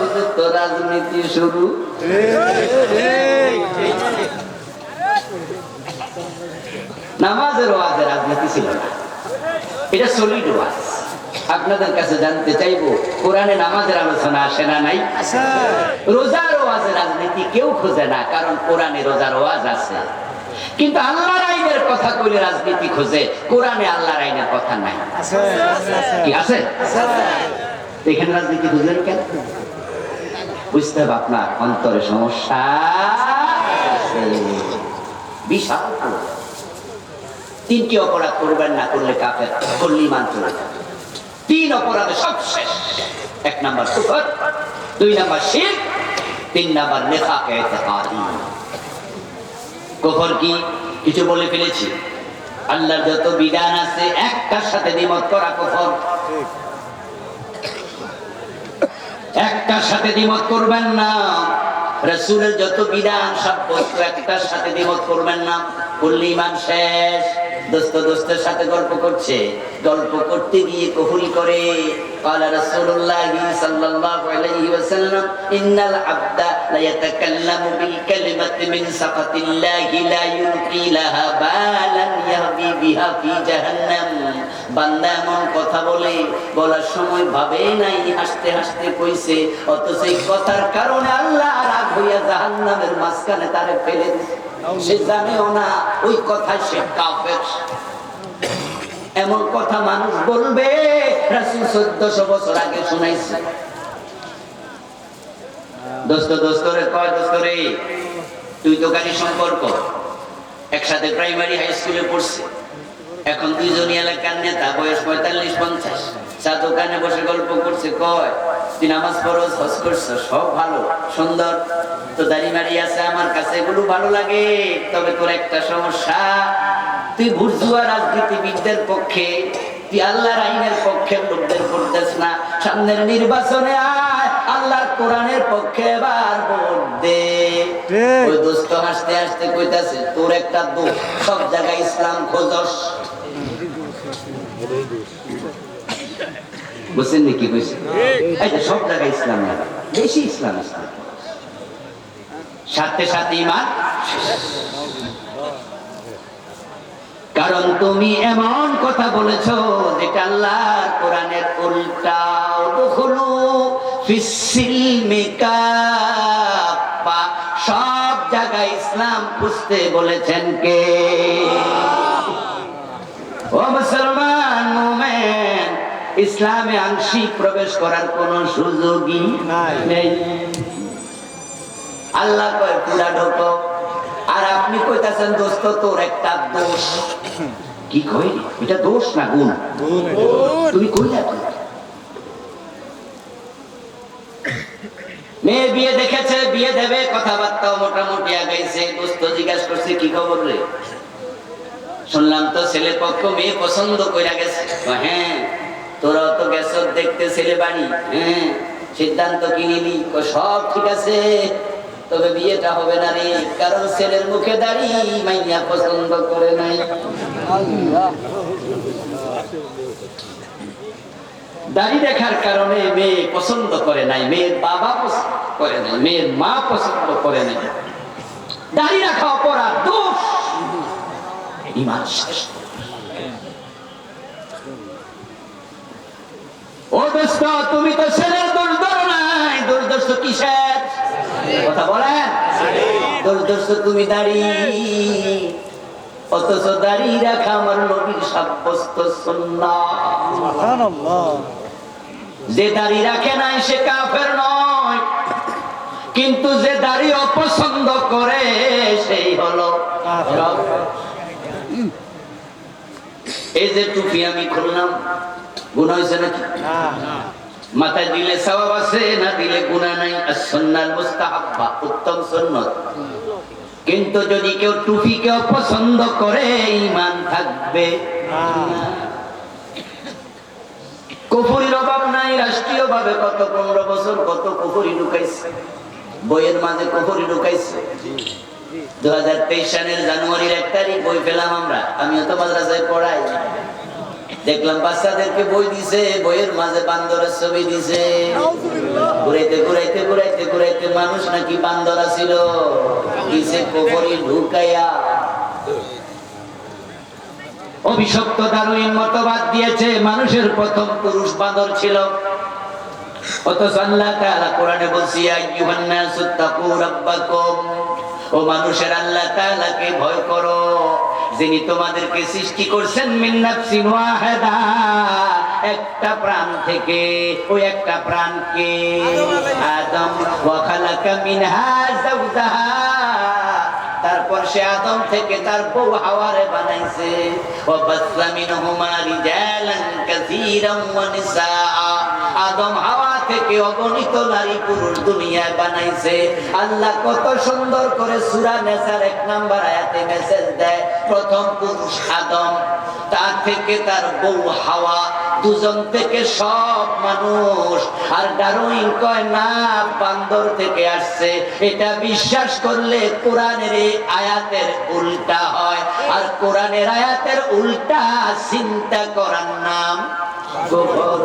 হুজুর তো রাজনীতি শুরু। নামাজের ওয়াজে রাজনীতি ছিল না। এটা সলিড ওয়াজ। আপনাদের কাছে জানতে চাইব কোরআনে নামাজের আলোচনা আসে না নাই? রোজার ওয়াজে রাজনীতি কেউ খোঁজে না কারণ কোরআনে রোজার ওয়াজ আছে। কিন্তু আল্লাহর আইনের কথা কইলে রাজনীতি খোঁজে কোরআনে আল্লাহর আইনের কথা নাই। কি আছে। এখানে রাজনীতি খুঁজলেন কেন? বুঝতে হবে আপনার অন্তরে সমস্যা বিশাল তিনটি অপরাধ করবেন না করলে কাফের করলে ইমান যাবে তিন অপরাধে সব শেষ। এক নাম্বার কুফর, দুই নাম্বার শিরক তিন নাম্বার নেফাকে ইতিকাদি কুফর কি? কিছু বলে ফেলেছি। আল্লাহর যত বিধান আছে, একটার সাথে দ্বিমত করা কুফর। একটার সাথে দ্বিমত করবেন না। রসুলের যত বিধান সব বস্তু একটার সাথে দ্বিমত করবেন না। করলে ইমান শেষ দোস্ত দোস্তের সাথে গল্প করছে গল্প করতে গিয়ে কহুরি করে قال رسول الله صلى الله عليه وسلم إن العبد لا يتكلم بالكلمة من سخط الله لا يلقي لها بالا يهدي بها في جهنم বান্দা এমন কথা বলে বলার সময় ভাবে নাই হাসতে হাসতে কইছে অথচ এই কথার কারণে আল্লাহ রাগ হইয়া জাহান্নামের মাঝখানে তারে ফেলে দিছে এমন কথা মানুষ বলবে চোদ্দশো বছর আগে শুনাইছে। দোস্ত দোস্ত রে, কয় দোস্ত রে? তুই তো গাড়ি সম্পর্ক। একসাথে প্রাইমারি হাই স্কুলে পড়ছে। এখন দুইজনই এলাকার নেতা বয়স পঁয়তাল্লিশ পঞ্চাশ। চা দোকানে বসে গল্প করছে কয় তুই নামাজ ফরজ হজ করছ সব ভালো সুন্দর। তো দাড়ি মারি আছে আমার কাছে এগুলো ভালো লাগে। তবে তোর একটা সমস্যা তুই ভুর্জুয়া রাজনীতিবিদদের পক্ষে তুই আল্লাহর আইনের পক্ষে লোকদের করতেছ না। সামনের নির্বাচনে আয় আল্লাহর কোরআনের পক্ষে এবার ভোট দে। ওই দোস্ত হাসতে হাসতে কইতাছে তোর একটা দোষ সব জায়গায় ইসলাম খোঁজস। বুঝছেন নি কি কইছে এই সব জায়গায় ইসলাম না বেশি ইসলাম ইসলাম সাথে সাথে ইমান কারণ তুমি এমন কথা বলেছ যেটা আল্লাহর কোরআনের কাফা। সব জায়গায় ইসলাম খুঁজতে বলেছেন কে? ও ইসলামে আংশিক প্রবেশ করার কোন সুযোগই নাই। আল্লাহ কয় পুরা ঢোকো। আর আপনি কইতাছেন দোস্ত তোর একটা দোষ। কি কই এটা দোষ না গুণ? তুমি কইলা কি? মেয়ে বিয়ে দেখেছে বিয়ে দেবে কথাবার্তাও মোটামুটি আগাইছে। দোস্ত জিজ্ঞাসা করছে কি খবর রে? শুনলাম তো ছেলে পক্ষ মেয়ে পছন্দ কইরা গেছে। হ্যাঁ। তোরা তো গেছ দেখতে ছেলে বাড়ি হ্যাঁ? সিদ্ধান্ত কি নিলি কয়, সব ঠিক আছে। তবে বিয়েটা হবে না রে কারণ ছেলের মুখে দাড়ি মাইয়া পছন্দ করে নাই। দাড়ি দেখার কারণে মেয়ে পছন্দ করে নাই মেয়ের বাবা পছন্দ করে নাই মেয়ের মা পছন্দ করে নাই। দাড়ি রাখা অপরাধ দোষ। ইমান শেষ। ও দোস্ত তুমি তো ছেলের দোষ ধরো নাই। দোষ দোষ কিসের কথা বলেন। দোষ দোষ তুমি দাড়ি। অথচ দাড়ি রাখা আমার নবীর সাব্যস্ত সুবহানাল্লাহ। যে দাড়ি রাখে নাই সে কাফের নয়। কিন্তু যে দাড়ি অপছন্দ করে সেই হলো। এই যে টুপি আমি খুললাম। গুণ হয়েছে নাকি? মাথায় দিলে সওয়াব আছে, না দিলে গুনাহ নাই। সুন্নাত মুস্তাহাব্বা, উত্তম সুন্নত কিন্তু যদি কেউ টুপিকে অপছন্দ করে, ঈমান থাকবে। কুফুরির অভাব নাই রাষ্ট্রীয় ভাবে কত পনেরো বছর, কত কুফুরি ঢুকাইছে। বইয়ের মাঝে কুফুরি ঢুকাইছে। দু হাজার তেইশ সালের জানুয়ারির এক তারিখ বই পেলাম আমরা। আমিও তো মাদ্রাসায় পড়াই। দেখলাম বাচ্চাদেরকে বই দিছে বইয়ের মাঝে বান্দরের ছবি দিছে। ঘুরাইতে ঘুরাইতে ঘুরাইতে ঘুরাইতে মানুষ নাকি বান্দরা ছিল। কিসে কোফরি ঢুকাইয়া। অভিশপ্ত দারুইন মতবাদ দিয়েছে মানুষের প্রথম পুরুষ বাঁদর ছিল। অথচ আল্লাহ তাআলা কোরআনে বলছি ইয়া আইয়ুহান নাসু তাকু রাব্বাকুম। ও মানুষের আল্লাহ তাআলাকে ভয় করো। যিনি তোমাদেরকে সৃষ্টি করছেন মিন নাফসিন ওয়াহিদা, একটা প্রাণ থেকে ওই একটা প্রাণকে। আদম ওয়া মিনহা যাওজাহা। তারপর সে আদম থেকে তার বউ হাওয়ারে বানাইছে। ওয়াবাসসা মিনহুমা রিজালান কাসীরান ওয়া নিসা আদম হাওয়া থেকে অগণিত নারী পুরুষ দুনিয়ায় বানাইছে। আল্লাহ কত সুন্দর করে সূরা নেসার এক নাম্বার আয়াতে মেসেজ দেয়, প্রথম পুরুষ আদম, তার থেকে তার বউ হাওয়া, দুজন থেকে সব মানুষ। আর ডারুইন কয়, না, বান্দর থেকে আসছে। এটা বিশ্বাস করলে কোরআনের এই আয়াতের উল্টা হয়। আর কোরআনের আয়াতের উল্টা চিন্তা করার নাম গোবর।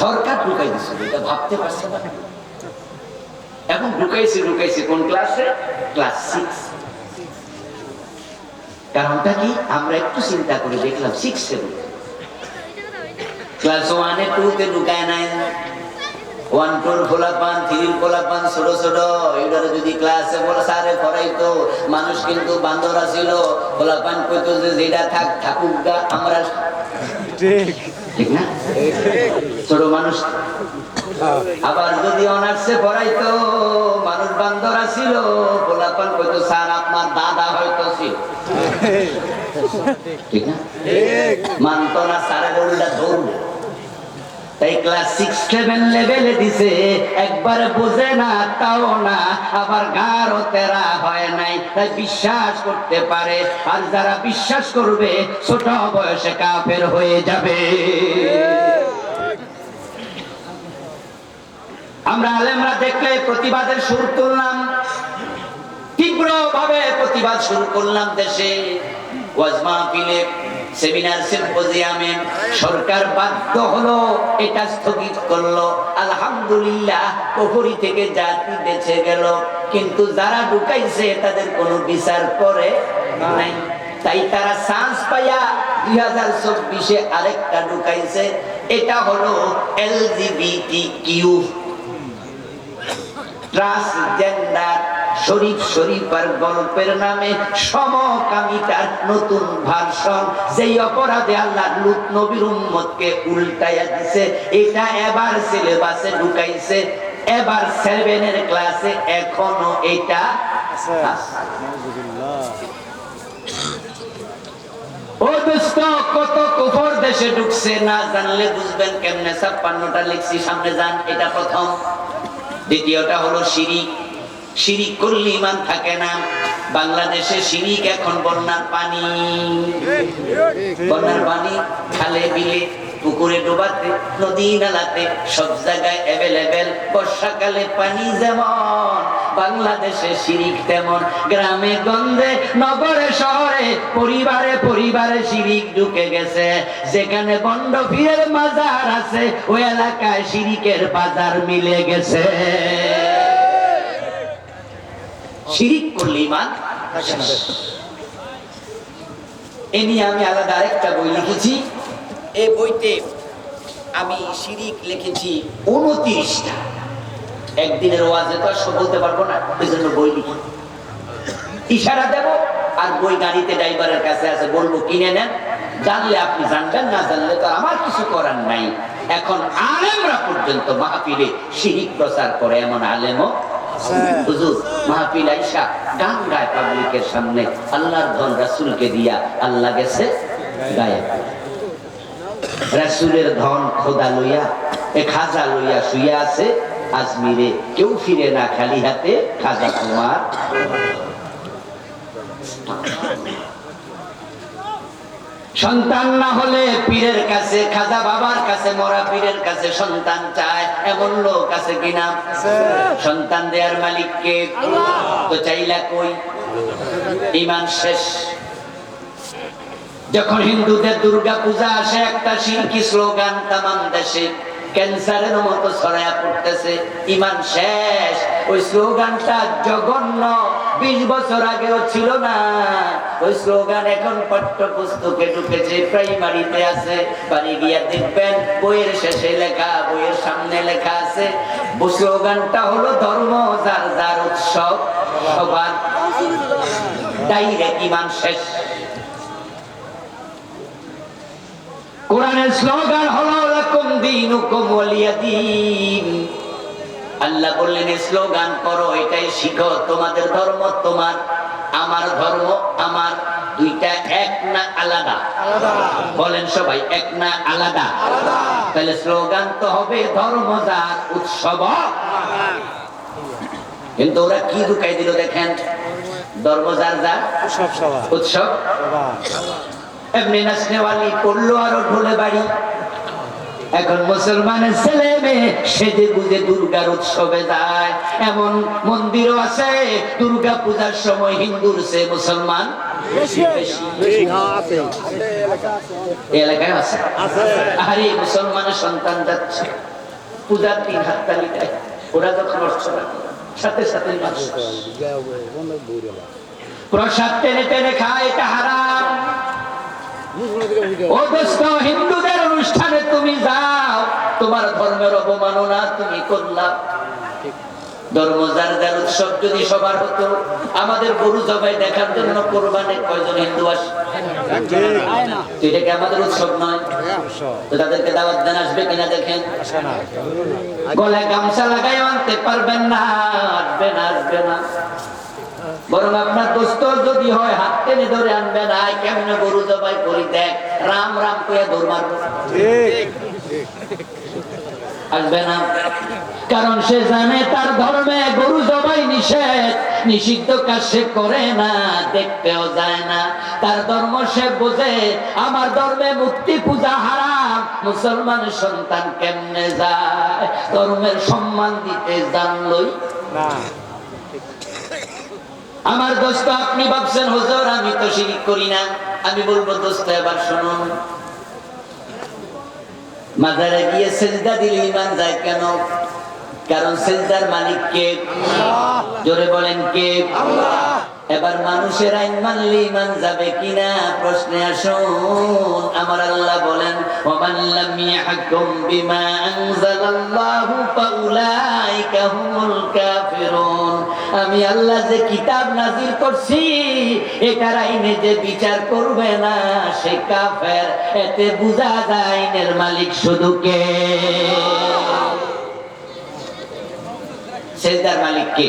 সরকার ঢুকাই দিছিল এটা ভাবতে পারছে না। এখন ঢুকাইছে ঢুকাইছে কোন ক্লাসে ক্লাস সিক্স কারণটা কি? আমরা একটু চিন্তা করে দেখলাম সিক্স ক্লাস ওয়ানে টু তে ঢুকায় নাই। ওয়ান টুর খোলা পান থ্রির খোলা পান ছোট ছোট। এগুলো যদি ক্লাসে বলে, স্যারে পড়াইতো মানুষ কিন্তু বান্দরা ছিল খোলা পান কইতো যে যেটা থাক, থাকুক আমরা ঠিক। ঠিক না? ছোট মানুষ। আবার যদি অনার্সে পড়াইতো মানুষ বান্ধরা ছিল গোলাপান কইতো স্যার আপনার দাদা হয়তো ছিল। ঠিক না? মানত মানতো না স্যারের উল্টা দৌড়। তাই ক্লাস সিক্স সেভেন লেভেলে দিছে। একবার বোঝে না, তাও না। আবার গাঢ় তেরা হয় নাই, তাই বিশ্বাস করতে পারে। আর যারা বিশ্বাস করবে, ছোট বয়সে কাফের হয়ে যাবে। আমরা আলেমরা দেখলে প্রতিবাদের সুর তুললাম। তীব্র ভাবে প্রতিবাদ শুরু করলাম দেশে। ওয়াজ মাহফিলে সেমিনার সিম্পোজিয়ামে সরকার বাধ্য হলো এটা স্থগিত করল। আলহামদুলিল্লাহ কোহরি থেকে জাতি বেঁচে গেল। কিন্তু যারা ঢুকাইছে, তাদের কোনো বিচার করে নাই। তাই তারা চান্স পাইয়া দুই হাজার চব্বিশে আরেকটা ঢুকাইছে। এটা হলো এলজিবিটি কিউ ট্রান্সজেন্ডার শরীফ শরীফার গল্পের নামে সমকামিতার নতুন ভার্সন। যেই অপরাধে আল্লাহ লুত নবীর উম্মতকে উল্টাইয়া দিছে এটা এবার সিলেবাসে ঢুকাইছে। এবার সেভেনের ক্লাসে এখনও এটা ও দোস্ত কত কুফর দেশে ঢুকছে না জানলে বুঝবেন কেমনে ছাপ্পান্নটা লিখছি সামনে যান এটা প্রথম। দ্বিতীয়টা হলো শিরিক। শিরিক করলে ইমান থাকে না। বাংলাদেশে শিরিক এখন বন্যার পানি। বন্যার পানি খালে বিলে, পুকুরে ডোবাতে, নদী নালাতে, সব জায়গায় অ্যাভেলেবেল বর্ষাকালে পানি যেমন। বাংলাদেশে শিরিক তেমন, গ্রামে গন্ধে নগরে শহরে, পরিবারে পরিবারে শিরিক ঢুকে গেছে। যেখানে বন্ড ফিরের মাজার আছে, ওই এলাকায় শিরিকের বাজার মিলে গেছে। শিরিক করলে ইমান। এ নিয়ে আমি আলাদা আরেকটা বই লিখেছি। এই বইতে আমি শিরিক লিখেছি উনত্রিশটা। একদিনের ওয়াজে তো আর সব বলতে পারব না ওই জন্য বই লিখি। ইশারা দেব আর বই গাড়িতে ড্রাইভারের কাছে আছে, বলব, কিনে নেন জানলে আপনি জানবেন, না জানলে তো আমার কিছু করার নাই। এখন আলেমরা পর্যন্ত মাহফিলে শিরিক প্রচার করে, এমন আলেমও হুজুর ধন খোদা লইয়া, এ খাজা লইয়া শুইয়া আছে, আজমিরে কেউ ফিরে না খালি হাতে খাজা তোমার। সন্তান না হলে পীরের কাছে খাজা বাবার কাছে মরা পীরের কাছে সন্তান চায় এমন লোক আছে কিনা? সন্তান দেয়ার মালিককে তো চাইলা কই? ইমান শেষ। যখন হিন্দুদের দুর্গা পূজা আসে একটা শিল্পী স্লোগান তামাম দেশে ক্যান্সারের মতো ছড়ায়া পড়তেছে। ইমান শেষ। ওই স্লোগানটা জঘন্য। বিশ বছর আগেও ছিল না। ওই স্লোগান এখন পাঠ্যপুস্তকে ঢুকেছে, প্রাইমারিতে আছে। বাড়ি গিয়া দেখবেন, বইয়ের শেষে লেখা, বইয়ের সামনে লেখা আছে। স্লোগানটা হলো ধর্ম, যার যার উৎসব, সবার। ডাইরেক্ট ইমান শেষ। কোরআনের স্লোগান হলো লাকুম দীনুকুম ওয়ালিয়া আল্লাহ বললেন স্লোগান করো এটাই শিখো। তোমাদের ধর্ম তোমার আমার ধর্ম আমার। দুইটা এক না আলাদা? বলেন সবাই এক না আলাদা? তাহলে স্লোগান তো হবে ধর্ম যার উৎসব। কিন্তু ওরা কি ঢুকাই দিল দেখেন? ধর্ম যার যার সব উৎসব। সবার। এমনি নাচনেওয়ালি পড়ল আরও ঢোলে বাড়ি। এখন মুসলমানের ছেলে মেয়ে সেজে বুঝে দুর্গার উৎসবে যায়। এমন মন্দিরও আছে দুর্গা পূজার সময় হিন্দুর সে মুসলমান এলাকায় আছে? আরে মুসলমানের সন্তান যাচ্ছে। পূজার হাততালি দেয় ওরা যখন অর্চনা সাথে সাথে প্রসাদ টেনে টেনে খায় এটা হারাম। হিন্দুদের অনুষ্ঠানে তুমি যাও। তোমার ধর্মের অবমাননা তুমি করলা। আমাদের গরু জবাই দেখার জন্য কয়জন হিন্দু এটা কি আমাদের উৎসব নয়? তাদেরকে দেন, আসবে কিনা দেখেন। গলায় গামছা লাগাই আনতে পারবেন না, আসবে না আসবে না। বরং আপনার দোস্ত যদি হয় হাত টেনে ধরে আনবে না কেমনে গরু জবাই করি দেখ রাম রাম কইয়া দৌড় মারবো। আসবে না? কারণ সে জানে তার ধর্মে গরু জবাই নিষেধ নিষিদ্ধ কাজ সে করে না দেখতেও যায় না। তার ধর্ম সে বোঝে আমার ধর্মে মুক্তি পূজা হারাম মুসলমানের সন্তান কেমনে যায়? ধর্মের সম্মান দিতে জানলই না। আমার দোস্ত, আপনি ভাবছেন, হুজুর, আমি তো শিরিক করি না। আমি বলব, দোস্ত, এবার শুনুন মাজারে গিয়ে সেজদা দিলে ইমান যায় কেন? কারণ সেজদার মালিক কে? জোরে বলেন, কে? এবার মানুষের আইন মানলে ইমান যাবে কিনা? প্রশ্নে আসুন। আমার আল্লাহ বলেন, ওমান লাম ইয়াহকুম বিমা আনজালাল্লাহু ফাউলাইকা হুমুল কাফিরুন আমি আল্লাহ যে কিতাব নাজিল করছি এটার আইনে যে বিচার করবে না সে কাফের এতে বুঝা যায় আইনের মালিক শুধু কে? সেজদার মালিক কে?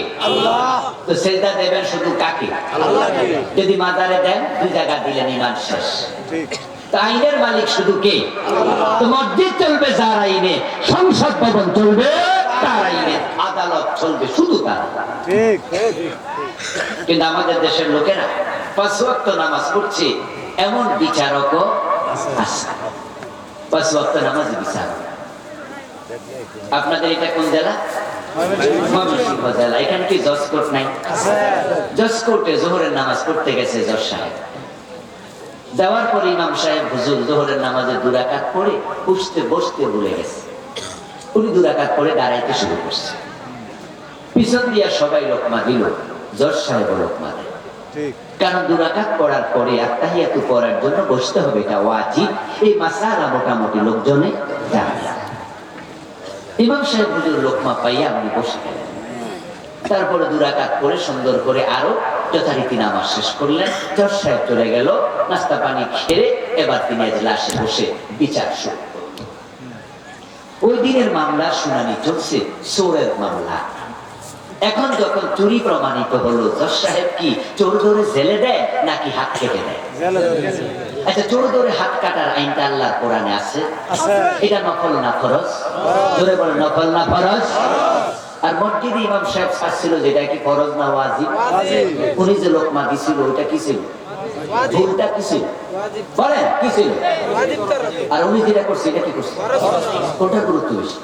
তো সেজদা দেবেন শুধু কাকে? যদি মাজারে দেন দুই জায়গা দিলেন ইমান শেষ। ঠিক। আইনের মালিক শুধু কে? তো মসজিদ চলবে যার আইনে সংসদ ভবন চলবে তার আইনে আদালত চলবে শুধু তার কিন্তু আমাদের দেশের লোকেরা পাঁচ ওয়াক্ত নামাজ পড়ছে এমন বিচারকও আছে। পাঁচ ওয়াক্ত নামাজ বিচারক। আপনাদের এটা কোন জেলা? জেলা। এখানে কি জজ কোর্ট নাই? জজ কোর্টে জোহরের নামাজ পড়তে গেছে জজ সাহেব। যাওয়ার পরে ইমাম সাহেব হুজুর জোহরের নামাজে দুরাকাত পড়ে উঠতে বসতে ভুলে গেছে। উনি দুরাকাত পড়ে দাঁড়াইতে শুরু করছে। পিছন দিয়া সবাই লোকমা দিল জজ সাহেব লোকমা দেয়। কারণ দুরাকাত পড়ার পরে আত্মাহিয়াতু পড়ার জন্য বসতে হবে এটা ওয়াজিব। এই মাসালা মোটামুটি লোকজনে জানে। ইমাম সাহেব হুজুর লোকমা পাইয়া আপনি বসে গেলেন। তারপরে দুরাকাত করে সুন্দর করে আরও যথারীতি নামাজ শেষ করলেন। জজ সাহেব চলে গেল নাস্তা পানি খেয়ে এবার তিনি লাশে বসে বিচার শুরু ওই দিনের মামলা শুনানি চলছে চোরের মামলা এখন যখন চুরি প্রমাণিত হলো জজ সাহেব কি চোর ধরে জেলে দেয় নাকি হাত কেটে দেয়? আচ্ছা চোর ধরে হাত কাটার আইনটা আল্লাহর কোরআনে আছে। এটা নকল না ফরজ? জোরে বলে নফল না ফরজ? আর মসজিদে ইমাম সাহেব ছাড়ছিল যেটা কি ফরজ না ওয়াজিব। উনি যে লোকমা দিছিল ওইটা কি ছিল? ভুলটা কি ছিল? বলেন কি ছিল? আর উনি যেটা করছে এটা কি করছে? কোনটা গুরুত্ব বেশি?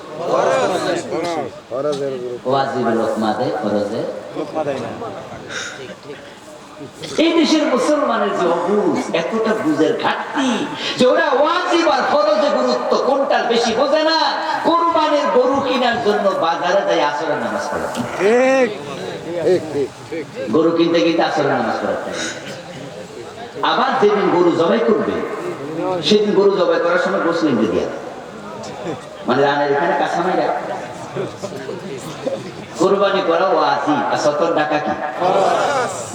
ওয়াজিব লোকমা দেয় ফরজে? লোকমা দেয় না। এই দেশের মুসলমানের যে অবুজ এতটা বুঝের ঘাটতি যে ওরা ওয়াজিব আর ফরজে গুরুত্ব কোনটার বেশি বোঝে না কোরবানি জন্য বাজারে যাই আসরের নামাজ পড়ে। গরু কিনতে কিনতে আসরের নামাজ পড়াতে আবার যেদিন গরু জবাই করবে সেদিন গরু জবাই করার সময় গোসল নিতে দিয়া। মানে রানের এখানে কাঁচামাই রাখ কোরবানি করা আর সতর টাকা কি?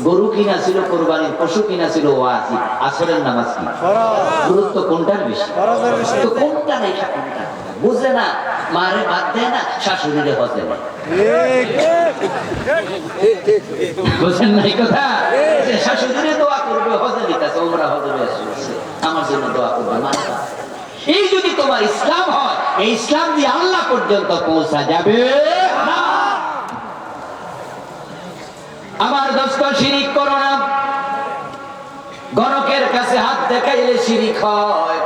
গরু কিনা ছিল কোরবানির পশু কিনা ছিল ও আজি আসরের নামাজ কি? গুরুত্ব কোনটার বেশি? ফরজের বেশি। তো কোনটা নেই কোনটা? বুঝে না। মারে বাদ দেয় না, শাশুড়িরে না কথা? শাশুড়িরে দোয়া করবে, হজে নিতেছে ওমরা হজে আমার জন্য দোয়া করবে এই যদি তোমার ইসলাম হয়, এই ইসলাম দিয়ে আল্লাহ পর্যন্ত পৌঁছা যাবে? আমার দোস্ত, শিরিক করো না। গণকের কাছে হাত দেখাইলে শিরিক হয়।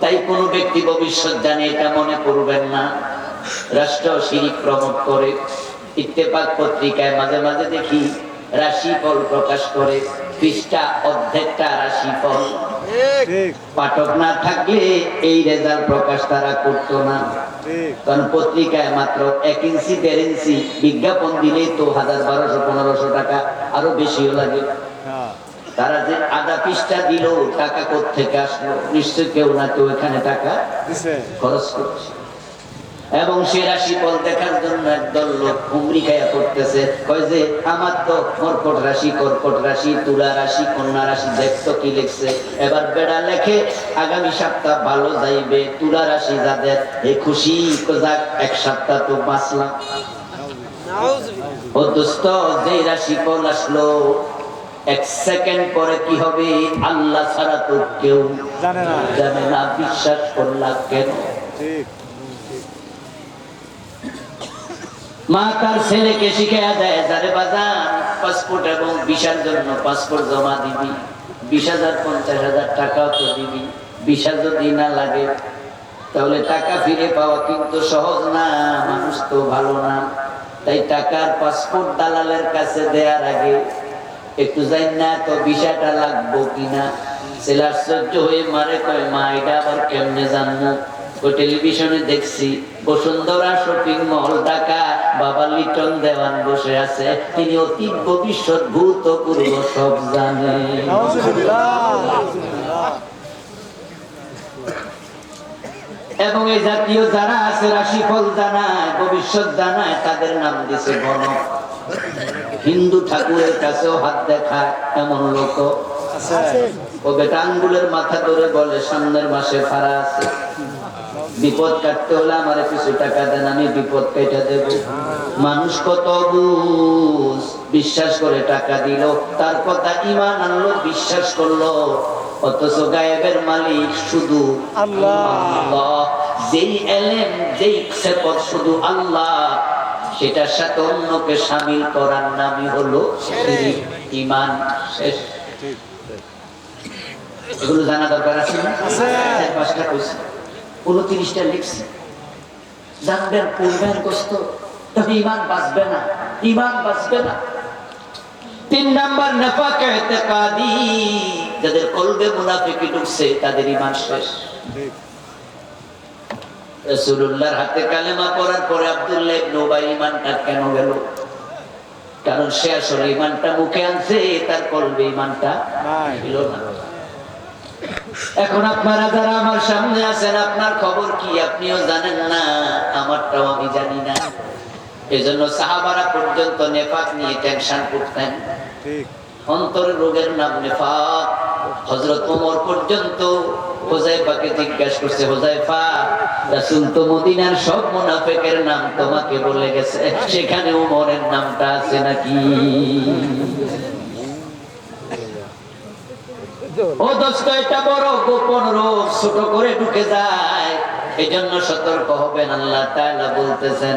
তাই কোন ব্যক্তি ভবিষ্যৎ জানে এটা মনে করবেন না। রাষ্ট্র শিরিক প্রমোট করে ইত্তেফাক পত্রিকায় মাঝে মাঝে দেখি রাশিফল প্রকাশ করে পৃষ্ঠা অর্ধেকটা রাশিফল। ঠিক। পাঠক না থাকলে এই রেজাল্ট প্রকাশ তারা করতো না। কারণ পত্রিকায় মাত্র এক ইঞ্চি দেড় ইঞ্চি বিজ্ঞাপন দিলেই তো হাজার বারোশো পনেরোশো টাকা আরও বেশিও লাগে। তারা যে আধা পৃষ্ঠা দিল টাকা থেকে আসলো? নিশ্চয় কেউ না কেউ এখানে টাকা খরচ করছে। এবং সে রাশি ফল দেখার জন্য একদল লোক হুমরি খাইয়া করতেছে কয় যে আমার তো কর্কট রাশি কর্কট রাশি তুলা রাশি কন্যা রাশি দেখতো কি লিখছে? এবার বেড়া লেখে আগামী সপ্তাহ ভালো যাইবে তুলা রাশি যাদের এই খুশি তো যাক এক সপ্তাহ তো বাঁচলাম। ও দোস্ত যে রাশি ফল আসলো এক সেকেন্ড পরে কি হবে? আল্লাহ ছাড়া তো কেউ জানে না। বিশ্বাস করলাম কেন? মা তার ছেলেকে শিখাইয়া দেয় যারে পাসপোর্ট এবং ভিসার জন্য পাসপোর্ট জমা দিবি বিশ হাজার পঞ্চাশ হাজার টাকাও তো দিবি ভিসা যদি না লাগে তাহলে টাকা ফিরে পাওয়া কিন্তু সহজ না মানুষ তো ভালো না। তাই টাকার পাসপোর্ট দালালের কাছে দেওয়ার আগে একটু যাই না তো ভিসাটা লাগবো কিনা। ছেলে আশ্চর্য হয়ে মারে কয়, মা, এটা আবার কেমনে জানব? ও টেলিভিশনে দেখছি, বসুন্ধরা শপিং মল, ঢাকা, বাবা লিটন দেওয়ান বসে আছে। তিনি ভবিষ্যৎ ভূতপূর্ব সব জানে। এবং এই জাতীয় যারা আছে, রাশিফল জানায়, ভবিষ্যৎ জানায়, তাদের নাম দিছে গণক হিন্দু ঠাকুরের কাছেও হাত দেখায় এমন লোক। ও বেটা আঙ্গুলের মাথা ধরে বলে সামনের মাসে ভাড়া আছে। বিপদ কাটতে হলে আমার কিছু টাকা দেন আমি বিপদ কেটে দেব। মানুষ কত বুঝ বিশ্বাস করে টাকা দিল। তার কথা ইমান আনলো বিশ্বাস করল। অথচ গায়েবের মালিক শুধু আল্লাহ। যেই এলেন যেই শুধু আল্লাহ। সেটার সাথে অন্যকে সামিল করার নামই হলো ইমান শেষ। এগুলো জানা দরকার আছে না? চার পাঁচটা কইছি। উনত্রিশটা লিখছি। জানবেন পড়বেন কষ্ট। তবে ইমান বাঁচবে না। ইমান বাঁচবে না। তিন নাম্বার নাফাক ইতিকাদি যাদের কলবে মুনাফিকি ঢুকছে তাদের ইমান শেষ। ঠিক রাসূলুল্লাহর হাতে কালেমা পড়ার পরে আব্দুল্লাহ ইবনে উবাই ইমানটা কেন গেল? কারণ সে আসলে ইমানটা মুখে আনছে তার কলবে ইমানটা ছিল না। এখন আপনারা যারা আমার সামনে আছেন আপনার খবর কি? আপনিও জানেন না আমারটাও আমি জানি না। এজন্য সাহাবারা পর্যন্ত নেফাক নিয়ে টেনশন করতেন। ঠিক। অন্তরের রোগের নাম নেফাক। হজরত ওমর পর্যন্ত জিজ্ঞাসা করছে রাসূল তো মদিনার সব মুনাফিকের নাম তোমাকে বলে গেছে, সেখানে নামটা আছে নাকি? ও দোস্ত, এটা বড় গোপন রোগ, ছোট করে ঢুকে যায়। এই জন্য সতর্ক হবেন, আল্লাহ তাআলা বলতেছেন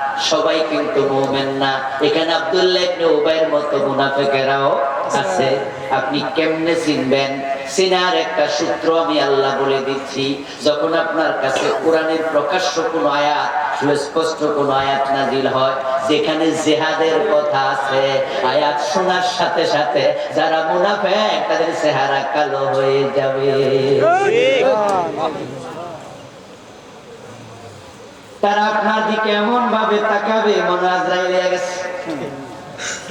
সবাই কিন্তু মুমিন না। এখানে আব্দুল্লাহ উবাইয়ের মতো মুনাফিকেরাও আছে। আপনি কেমনে চিনবেন? সিনার একটা সূত্র আমি আল্লাহ বলে দিচ্ছি, যখন আপনার কাছে কোরআনের প্রকাশ্য কোন আয়াত সুস্পষ্ট কোন আয়াত নাজিল হয়, যেখানে জেহাদের কথা আছে, আয়াত শোনার সাথে সাথে যারা মুনাফে তাদের চেহারা কালো হয়ে যাবে। তারা আপনার দিকে এমন ভাবে তাকাবে, মনে আজরাইল গেছে।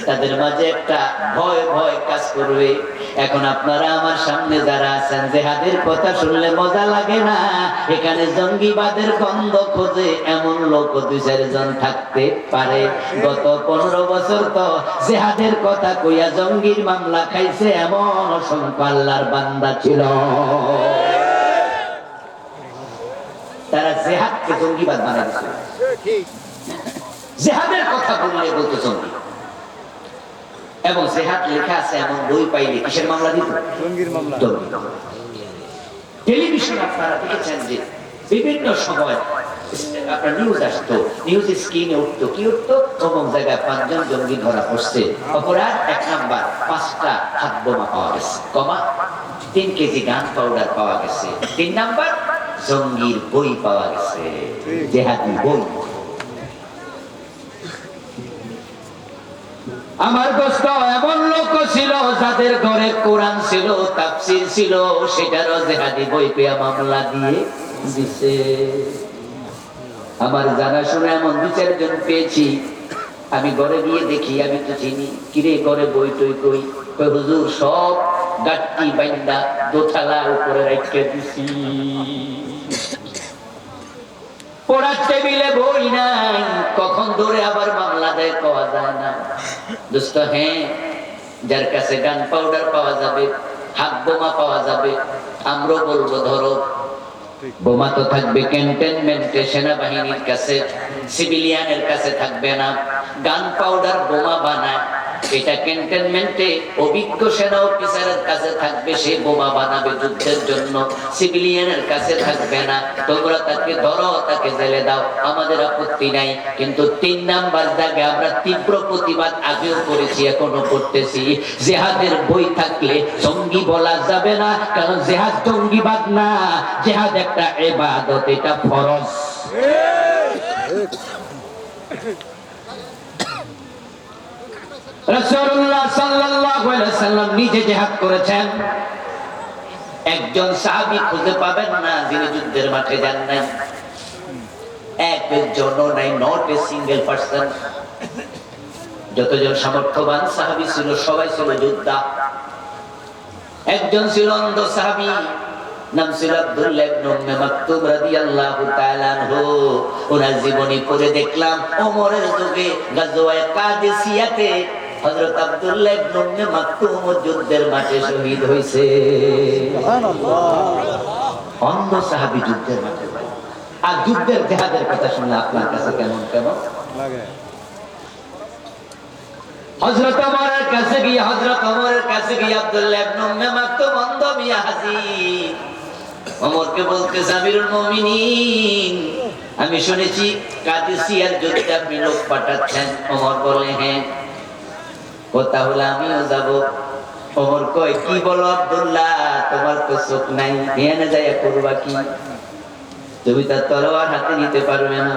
তাদের মাঝে একটা ভয় ভয় কাজ করবে। এখন আপনারা আমার সামনে যারা আছেন, জেহাদের কথা শুনলে মজা লাগে না। এখানে জঙ্গিবাদের গন্ধ খোঁজে এমন লোক দুই চারজন থাকতে পারে। গত পনেরো বছর তো জেহাদের কথা কইয়া জঙ্গির মামলা খাইছে, এমন অসংখ্য আল্লাহর বান্দা ছিল। তারা জেহাদকে জঙ্গিবাদ বানাই জেহাদের কথা বললে বলতো জঙ্গি। এবং জেহাদ লেখা আছে এমন বই পাইলে কিসের মামলা দিত? জঙ্গির মামলা। টেলিভিশন আপনারা দেখেছেন যে বিভিন্ন সময় আপনার নিউজ আসতো নিউজ স্ক্রিনে উঠতো কি উঠতো? অমুক জায়গায় পাঁচজন জঙ্গি ধরা পড়ছে। অপরাধ এক নাম্বার পাঁচটা হাত বোমা পাওয়া গেছে কমা তিন কেজি গান পাউডার পাওয়া গেছে। তিন নাম্বার জঙ্গির বই পাওয়া গেছে জেহাদি বই। আমার দোস্ত, এমন লোক ছিল যাদের ঘরে কোরআন ছিল, তাফসির ছিল, সেটারও জেহাদি বই পেয়ে মামলা দিয়ে দিছে। আমার জানা শোনা এমন দু চারজন পেয়েছি আমি ঘরে গিয়ে দেখি, আমি তো চিনি। কিরে ঘরে বই টই কই? হুজুর, সব গাট্টি বাইন্দা দোতলা উপরে রেখে দিছি। পড়ার টেবিলে বই নাই, কখন ধরে আবার মামলা দেয় পাওয়া যায় না। দোস্ত হ্যাঁ যার কাছে গান পাউডার পাওয়া যাবে, হাত বোমা পাওয়া যাবে, আমরাও বলব ধরো বোমা তো থাকবে ক্যান্টনমেন্টে সেনাবাহিনীর কাছে সিভিলিয়ানের কাছে থাকবে না গান পাউডার বোমা বানায় এটা ক্যান্টনমেন্টে অভিজ্ঞ সেনা অফিসারের কাছে থাকবে, সে বোমা বানাবে যুদ্ধের জন্য। সিভিলিয়ানের কাছে থাকবে না। তোমরা তাকে ধরো, তাকে জেলে দাও। আমাদের আপত্তি নাই। কিন্তু তিন নাম্বার জায়গায় আমরা তীব্র প্রতিবাদ আগেও করেছি এখনও করতেছি। জেহাদের বই থাকলে জঙ্গি বলা যাবে না, কারণ জেহাদ জঙ্গিবাদ না। জেহাদ একটা এবাদত, এটা ফরজ। রাসূলুল্লাহ সাল্লাল্লাহু আলাইহি সাল্লাম নিজে জিহাদ করেছেন। একজন সাহাবী খুঁজে পাবেন না, যিনি যুদ্ধের মাঠে যান নাই। একজন নাই নট এ সিঙ্গেল পারসন যতজন সামর্থ্যবান সাহাবী ছিল, সবাই ছিল যোদ্ধা। একজন ছিল অন্ধ সাহাবী, নাম ছিল আব্দুল্লাহ ইবনে মাকতুম রাদিয়াল্লাহু তাআলা আনহু। ওনার জীবনী পড়ে দেখলাম, ওমরের যুগে গাজওয়ায়ে কাদেসিয়াতে হযরত আব্দুল্লাহ ইবনে উম্মে মাকতুম যুদ্ধের মাঠে শহীদ হইছে। সুবহানাল্লাহ। অন্ধ সাহাবী যুদ্ধের মাঠে আর যুদ্ধের জেহাদের কথা আপনার কাছে কেমন কেমন? লাগে। হযরত ওমরের কাছে গিয়ে হযরত ওমরের কাছে গিয়ে আব্দুল্লাহ ইবনে উম্মে মাকতুম অন্ধ মিয়া হাজির ওমরকে আমিরুল মুমিনিন আমি শুনেছি কাদিসিয়ার যুদ্ধে আপনি লোক পাঠাচ্ছেন। ওমর বলে হ্যাঁ। কথা হলো আমিও যাব। ওমর কয় কি বলো তোমার তো চোখ নাই। এনে যাইয়া করবা কি? তুমি তার তলোয়ার হাতে নিতে পারবে না।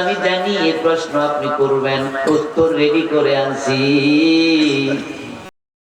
আমি জানি এই প্রশ্ন আপনি করবেন। উত্তর রেডি করে আনছি।